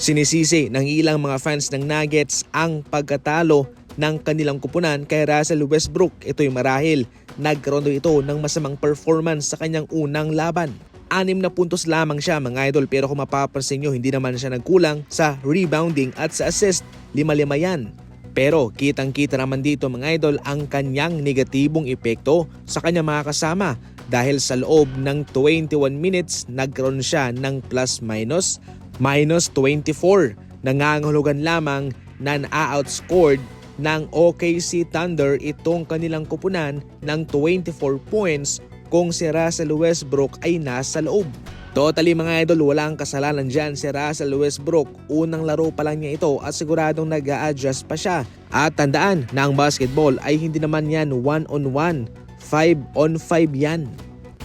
Sinisisi ng ilang mga fans ng Nuggets ang pagkatalo ng kanilang kupunan kay Russell Westbrook. Ito'y marahil nagkaroon ito ng masamang performance sa kanyang unang laban. Anim na puntos lamang siya mga idol pero kung mapapansin nyo hindi naman siya nagkulang sa rebounding at sa assist. Lima-lima yan. Pero kitang kita naman dito mga idol ang kanyang negatibong epekto sa kanyang mga kasama dahil sa loob ng 21 minutes nagkaroon siya ng plus minus minus 24. Nangangahulugan lamang na na-outscored ng OKC Thunder itong kanilang kupunan ng 24 points kung si Russell Westbrook ay nasa loob. Totally mga idol, walang kasalanan dyan si Russell Westbrook. Unang laro pa lang niya ito at siguradong nag adjust pa siya. At tandaan na ang basketball ay hindi naman yan one on one, 5 on 5 yan.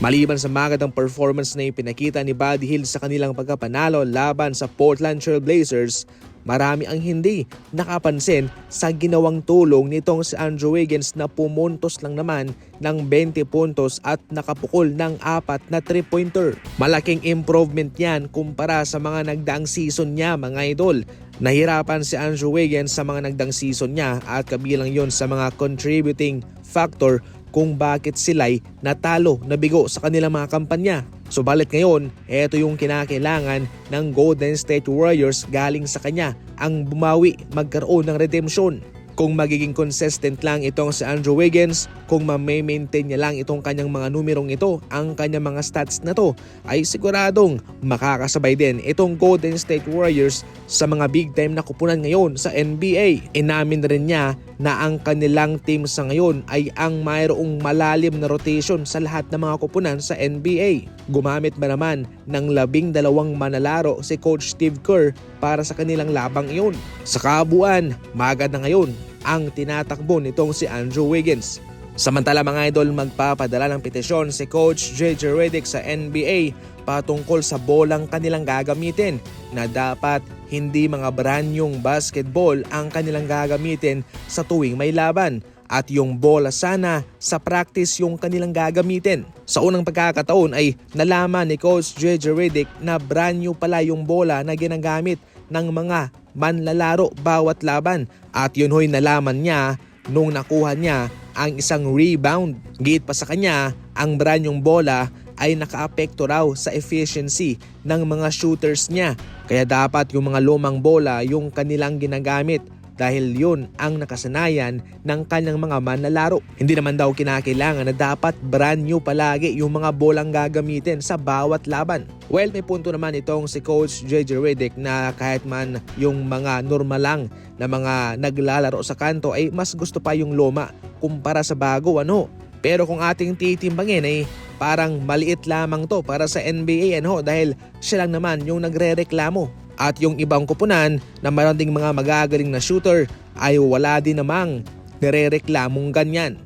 Maliban sa magandang performance na ipinakita ni Buddy Hield sa kanilang pagkapanalo laban sa Portland Trail Blazers, marami ang hindi nakapansin sa ginawang tulong nitong si Andrew Wiggins na pumuntos lang naman ng 20 puntos at nakapukol ng apat na 3-pointer. Malaking improvement yan kumpara sa mga nagdaang season niya mga idol. Nahirapan si Andrew Wiggins sa mga nagdaang season niya at kabilang yon sa mga contributing factor kung bakit sila'y natalo na bigo sa kanilang mga kampanya. Subalit ngayon, ito yung kinakailangan ng Golden State Warriors galing sa kanya ang bumawi magkaroon ng redemption. Kung magiging consistent lang itong si Andrew Wiggins, kung ma-maintain niya lang itong kanyang mga numerong ito, ang kanyang mga stats na to, ay siguradong makakasabay din itong Golden State Warriors sa mga big time na kupunan ngayon sa NBA. Inamin rin niya na ang kanilang team sa ngayon ay ang mayroong malalim na rotation sa lahat ng mga kupunan sa NBA. Gumamit ba naman ng labing dalawang manlalaro si Coach Steve Kerr para sa kanilang labang iyon? Sa kabuuan, maganda ngayon ang tinatakbo nitong si Andrew Wiggins. Samantala mga idol, magpapadala ng petisyon si Coach JJ Redick sa NBA patungkol sa bolang kanilang gagamitin na dapat hindi mga branyong basketball ang kanilang gagamitin sa tuwing may laban at yung bola sana sa practice yung kanilang gagamitin. Sa unang pagkakataon ay nalaman ni Coach JJ Redick na brand new pala yung bola na ginagamit ng mga manlalaro bawat laban at yun ho'y nalaman niya nung nakuha niya ang isang rebound. Git pa sa kanya, ang brand yung bola ay nakaapekto raw sa efficiency ng mga shooters niya. Kaya dapat yung mga lumang bola yung kanilang ginagamit dahil yun ang nakasanayan ng kanyang mga manlalaro. Hindi naman daw kinakailangan na dapat brand new palagi yung mga bolang gagamitin sa bawat laban. Well, may punto naman itong si Coach JJ Redick na kahit man yung mga normal lang na mga naglalaro sa kanto ay mas gusto pa yung luma kumpara sa bago ano. Pero kung ating titimbangin ay parang maliit lamang to para sa NBA ano dahil siya lang naman yung nagre-reklamo at yung ibang kupunan na mayroon ding mga magagaling na shooter ay wala din namang nire-reklamong ganyan.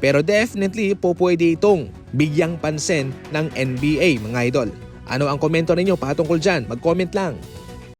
Pero definitely po pwede itong bigyang pansin ng NBA mga idol. Ano ang komento ninyo patungkol dyan? Mag-comment lang.